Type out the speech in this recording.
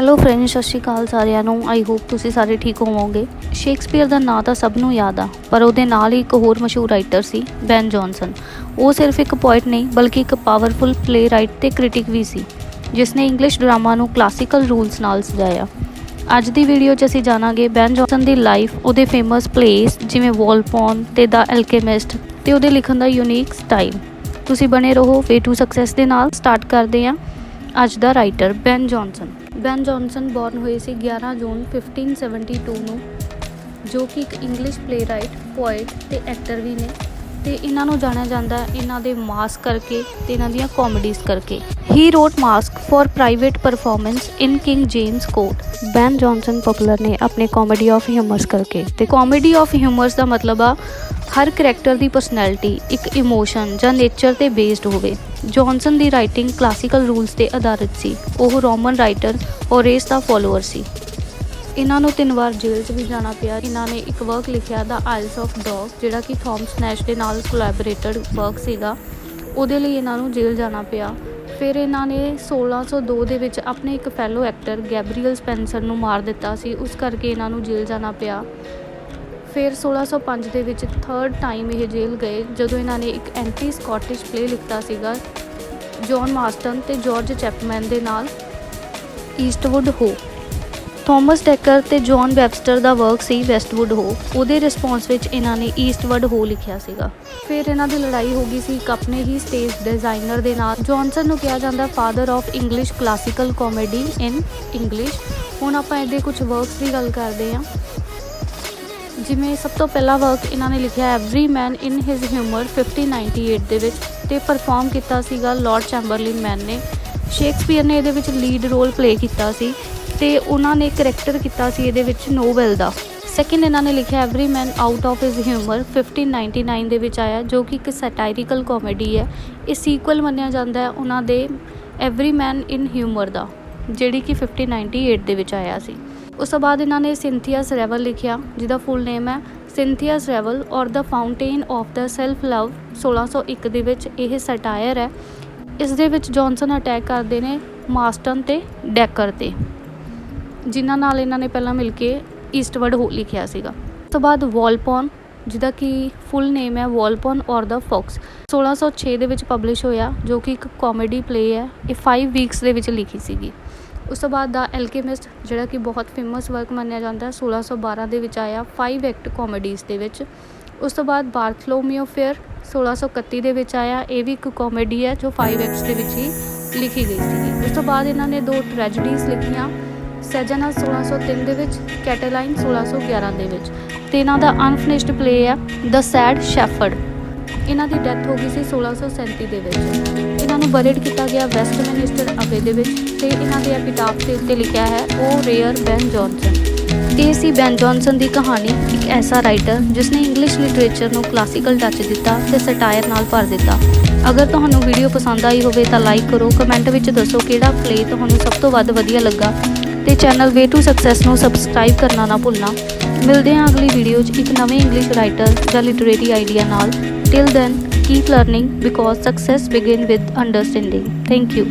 Hello friends ਸਤਿ ਸ਼੍ਰੀ ਅਕਾਲ ਸਾਰਿਆਂ ਨੂੰ। ਆਈ ਹੋਪ ਤੁਸੀਂ ਸਾਰੇ ਠੀਕ ਹੋਵੋਗੇ। ਸ਼ੇਕਸਪੀਅਰ ਦਾ ਨਾਂ ਤਾਂ ਸਭ ਨੂੰ ਯਾਦ ਆ, ਪਰ ਉਹਦੇ ਨਾਲ ਹੀ ਇੱਕ ਹੋਰ ਮਸ਼ਹੂਰ ਰਾਈਟਰ ਸੀ ਬੈਨ ਜੌਨਸਨ ਉਹ ਸਿਰਫ ਇੱਕ ਪੋਇਟ ਨਹੀਂ, ਬਲਕਿ ਇੱਕ ਪਾਵਰਫੁਲ ਪਲੇ ਰਾਈਟ ਤੇ ਕ੍ਰਿਟਿਕ ਵੀ ਸੀ ਜਿਸ ਨੇ ਇੰਗਲਿਸ਼ ਡਰਾਮਾ ਨੂੰ ਕਲਾਸੀਕਲ ਰੂਲਸ ਨਾਲ ਸਜਾਇਆ। ਅੱਜ ਦੀ ਵੀਡੀਓ 'ਚ ਅਸੀਂ ਜਾਣਾਂਗੇ ਬੈਨ ਜੌਨਸਨ ਦੀ ਲਾਈਫ ਉਹਦੇ ਫੇਮਸ ਪਲੇਸ ਜਿਵੇਂ ਵੋਲਪੌਨ ਤੇ ਦਾ ਐਲਕੇਮਿਸਟ ਤੇ ਉਹਦੇ ਲਿਖਣ ਦਾ ਯੂਨੀਕ ਸਟਾਈਲ ਤੁਸੀਂ ਬਣੇ ਰਹੋ ਵੇ ਟੂ ਸਕਸੈਸ ਦੇ ਨਾਲ ਸਟਾਰਟ ਕਰਦੇ ਹਾਂ। ਅੱਜ ਦਾ writer Ben Jonson. Ben Jonson born ਹੋਏ ਸੀ 11 ਜੂਨ 1572 ਨੂੰ, ਜੋ ਕਿ ਇੱਕ ਇੰਗਲਿਸ਼ ਪਲੇਰਾਈਟ ਪੋਇਟ ਤੇ ਐਕਟਰ ਵੀ ਨੇ। ਤੇ ਇਹਨਾਂ ਨੂੰ ਜਾਣਿਆ ਜਾਂਦਾ ਹੈ ਇਹਨਾਂ ਦੇ ਮਾਸਕ ਕਰਕੇ ਤੇ ਇਹਨਾਂ ਦੀਆਂ ਕਾਮੇਡੀਜ਼ ਕਰਕੇ। He wrote masques for private performance in King James court Ben Jonson popular ਨੇ ਆਪਣੇ ਕਾਮੇਡੀ ਆਫ ਹਿਊਮਰਸ ਕਰਕੇ। ਤੇ ਕਾਮੇਡੀ ਆਫ ਹਿਊਮਰਸ ਦਾ ਮਤਲਬ ਆ ਹਰ ਕਰੈਕਟਰ ਦੀ ਪਰਸਨੈਲਿਟੀ ਇੱਕ ਇਮੋਸ਼ਨ ਜਾਂ ਨੇਚਰ ਤੇ ਬੇਸਡ ਹੋਵੇ। ਜੌਨਸਨ ਦੀ ਰਾਈਟਿੰਗ ਕਲਾਸੀਕਲ ਰੂਲਸ ਤੇ ਆਧਾਰਿਤ ਸੀ। ਉਹ ਰੋਮਨ ਰਾਈਟਰ ਔਰੇਸ ਦਾ ਫਾਲੋਅਰ ਸੀ। ਇਹਨਾਂ ਨੂੰ ਤਿੰਨ ਵਾਰ ਜੇਲ੍ਹ 'ਚ ਵੀ ਜਾਣਾ ਪਿਆ। ਇਹਨਾਂ ਨੇ ਇੱਕ ਵਰਕ ਲਿਖਿਆ ਦਾ ਆਇਲਸ ਆਫ ਡੌਗ ਜਿਹੜਾ ਕਿ ਥਾਮਸ ਨੈਸ਼ ਦੇ ਨਾਲ ਕੋਲੈਬੋਰੇਟਡ ਵਰਕ ਸੀਗਾ। ਉਹਦੇ ਲਈ ਇਹਨਾਂ ਨੂੰ ਜੇਲ੍ਹ ਜਾਣਾ ਪਿਆ। ਫਿਰ ਇਹਨਾਂ ਨੇ 1602 ਦੇ ਵਿੱਚ ਆਪਣੇ ਇੱਕ ਫੈਲੋ ਐਕਟਰ ਗੈਬਰੀਅਲ ਸਪੈਂਸਰ ਨੂੰ ਮਾਰ ਦਿੱਤਾ ਸੀ। ਉਸ ਕਰਕੇ ਇਹਨਾਂ ਨੂੰ ਜੇਲ੍ਹ ਜਾਣਾ ਪਿਆ। ਫਿਰ 1605 ਦੇ ਵਿੱਚ ਥਰਡ ਟਾਈਮ ਇਹ ਜੇਲ੍ਹ ਗਏ, ਜਦੋਂ ਇਹਨਾਂ ਨੇ ਇੱਕ ਐਂਟੀ ਸਕਾਟਿਸ਼ ਪਲੇ ਲਿਖਤਾ ਸੀਗਾ ਜੌਨ ਮਾਸਟਨ ਤੇ ਜਾਰਜ ਚੈਪਮੈਨ ਦੇ ਨਾਲ ਈਸਟਵੁੱਡ ਹੋ ਥਾਮਸ ਡੈਕਰ ਤੇ ਜੌਨ ਵੈਬਸਟਰ ਦਾ ਵਰਕ ਸੀ ਵੈਸਟਵੁੱਡ ਹੋ। ਉਹਦੇ ਰਿਸਪੌਂਸ ਵਿੱਚ ਇਹਨਾਂ ਨੇ ਈਸਟਵਰਡ ਹੋ ਲਿਖਿਆ ਸੀਗਾ। ਫਿਰ ਇਹਨਾਂ ਦੀ ਲੜਾਈ ਹੋ ਗਈ ਸੀ ਇੱਕ ਆਪਣੇ ਹੀ ਸਟੇਜ ਡਿਜ਼ਾਈਨਰ ਦੇ ਨਾਲ। ਜੌਨਸਨ ਨੂੰ ਕਿਹਾ ਜਾਂਦਾ father of English classical comedy in English ਹੁਣ ਆਪਾਂ ਇਹਦੇ ਕੁਝ ਵਰਕਸ ਦੀ ਗੱਲ ਕਰਦੇ ਹਾਂ। ਜਿਵੇਂ ਸਭ ਤੋਂ ਪਹਿਲਾ ਵਰਕ ਇਹਨਾਂ ਨੇ ਲਿਖਿਆ ਐਵਰੀ ਮੈਨ ਇਨ ਹਿਸ ਹਿਊਮਰ 1598 ਦੇ ਵਿੱਚ ਤੇ ਪਰਫਾਰਮ ਕੀਤਾ ਸੀਗਾ ਲਾਰਡ ਚੈਂਬਰਲਿਨ ਮੈਨ ਨੇ। ਸ਼ੇਕਸਪੀਅਰ ਨੇ ਇਹਦੇ ਵਿੱਚ ਲੀਡ ਰੋਲ ਪਲੇ ਕੀਤਾ ਸੀ। ਤੇ ਉਹਨਾਂ ਨੇ ਕਰੈਕਟਰ ਕੀਤਾ ਸੀ ਇਹਦੇ ਵਿੱਚ ਨੋਵੈਲ ਦਾ। ਸੈਕਿੰਡ ਇਹਨਾਂ ਨੇ ਲਿਖਿਆ every man out of his humour 1599 ਦੇ ਵਿੱਚ ਆਇਆ, ਜੋ ਕਿ ਇੱਕ ਸੈਟਾਇਰਿਕਲ ਕਾਮੇਡੀ ਹੈ। ਇਹ ਸੀਕੁਅਲ ਮੰਨਿਆ ਜਾਂਦਾ ਹੈ ਉਹਨਾਂ ਦੇ ਐਵਰੀ ਮੈਨ ਇਨ ਹਿਊਮਰ ਦਾ, ਜਿਹੜੀ ਕਿ 1598 ਦੇ ਵਿੱਚ ਆਇਆ ਸੀ। ਉਸ ਤੋਂ ਬਾਅਦ ਇਹਨਾਂ ਨੇ ਸਿੰਥੀਆ ਸਰੈਵਲ ਲਿਖਿਆ, ਜਿਹਦਾ ਫੁੱਲ ਨੇਮ ਹੈ Cynthia's ਸਰੈਵਲ or the fountain of the self love 1601 ਦੇ ਵਿੱਚ ਇਹ ਸਟਾਇਰ ਹੈ। ਇਸ ਦੇ ਵਿੱਚ ਜੌਨਸਨ ਅਟੈਕ ਕਰਦੇ ਨੇ ਮਾਸਟਨ ਤੇ ਡੈਕਰ ਤੇ। ਜਿਨ੍ਹਾਂ ਨਾਲ ਇਹਨਾਂ ਨੇ ਪਹਿਲਾਂ ਮਿਲ ਕੇ ਈਸਟਵਰਡ ਹੋ ਲਿਖਿਆ ਸੀਗਾ। ਉਸ ਤੋਂ ਬਾਅਦ ਵਾਲਪੌਨ ਜਿਹਦਾ ਕਿ ਫੁੱਲ ਨੇਮ ਹੈ ਵਾਲਪੌਨ ਔਰ ਦਾ ਫੌਕਸ 1606 ਦੇ ਵਿੱਚ ਪਬਲਿਸ਼ ਹੋਇਆ, ਜੋ ਕਿ ਇੱਕ ਕਾਮੇਡੀ ਪਲੇ ਹੈ, ਇਹ 5 ਵੀਕਸ ਦੇ ਵਿੱਚ ਲਿਖੀ ਸੀਗੀ। ਉਸ ਤੋਂ ਬਾਅਦ ਦਾ ਐਲਕੇਮਿਸਟ ਜਿਹੜਾ ਕਿ ਬਹੁਤ ਫੇਮਸ ਵਰਕ ਮੰਨਿਆ ਜਾਂਦਾ ਹੈ 1612 ਦੇ ਵਿੱਚ ਆਇਆ 5 ਐਕਟ ਕਾਮੇਡੀਜ਼ ਦੇ ਵਿੱਚ। ਉਸ ਤੋਂ ਬਾਅਦ ਬਾਰਥਲੋਮੀਓ ਫੇਅਰ 1631 ਦੇ ਵਿੱਚ ਆਇਆ, ਇਹ ਵੀ ਇੱਕ ਕਾਮੇਡੀ ਹੈ, ਜੋ 5 ਐਕਟਸ ਦੇ ਵਿੱਚ ਹੀ ਲਿਖੀ ਗਈ ਸੀਗੀ। ਉਸ ਤੋਂ ਬਾਅਦ ਇਹਨਾਂ ਨੇ ਦੋ ਟ੍ਰੈਜਡੀਜ਼ ਲਿਖੀਆਂ ਸੈਜਨਾ 1603 ਦੇ ਵਿੱਚ, ਕੈਟੇਲਾਈਨ 1611 ਦੇ ਵਿੱਚ। ਤੇ ਇਹਨਾਂ ਦਾ ਅਨਫਿਨਿਸ਼ਡ ਪਲੇ ਹੈ ਦ ਸੈਡ ਸ਼ੈਫਰਡ ਇਹਨਾਂ ਦੀ ਡੈਥ ਹੋ ਗਈ ਸੀ 1637 ਦੇ ਵਿੱਚ। ਇਹਨਾਂ ਨੂੰ ਬਰੀਡ ਕੀਤਾ ਗਿਆ ਵੈਸਟਮਿਨਿਸਟਰ ਅਵੇ ਦੇ ਵਿੱਚ ਤੇ ਇਹਨਾਂ ਦੇ ਐਪੀਟਾਫ ਦੇ ਉੱਤੇ ਲਿਖਿਆ ਹੈ ਉਹ ਰੇਅਰ ਬੈਨ ਜੌਨਸਨ ਇਹ ਸੀ ਬੈਨ ਜੌਨਸਨ ਦੀ ਕਹਾਣੀ, ਇੱਕ ਐਸਾ ਰਾਈਟਰ ਜਿਸ ਨੇ ਇੰਗਲਿਸ਼ ਲਿਟਰੇਚਰ ਨੂੰ ਕਲਾਸੀਕਲ ਟੱਚ ਦਿੱਤਾ ਤੇ ਸਟਾਇਰ ਨਾਲ ਭਰ ਦਿੱਤਾ। ਅਗਰ ਤੁਹਾਨੂੰ ਵੀਡੀਓ ਪਸੰਦ ਆਈ ਹੋਵੇ ਤਾਂ ਲਾਈਕ ਕਰੋ ਕਮੈਂਟ ਵਿੱਚ ਦੱਸੋ ਕਿਹੜਾ ਪਲੇ ਤੁਹਾਨੂੰ ਸਭ ਤੋਂ ਵੱਧ ਵਧੀਆ ਲੱਗਾ। ਤੇ ਚੈਨਲ ਵੇ ਟੂ ਸਕਸੈਸ ਨੂੰ ਸਬਸਕ੍ਰਾਈਬ ਕਰਨਾ ਨਾ ਭੁੱਲਣਾ। ਮਿਲਦੇ ਹਾਂ ਅਗਲੀ ਵੀਡੀਓ 'ਚ ਇੱਕ ਨਵੇਂ ਇੰਗਲਿਸ਼ ਰਾਈਟਰ ਜਾਂ ਲਿਟਰੇਰੀ ਆਈਡੀਆ ਨਾਲ। Till then keep learning because success begin with understanding thank you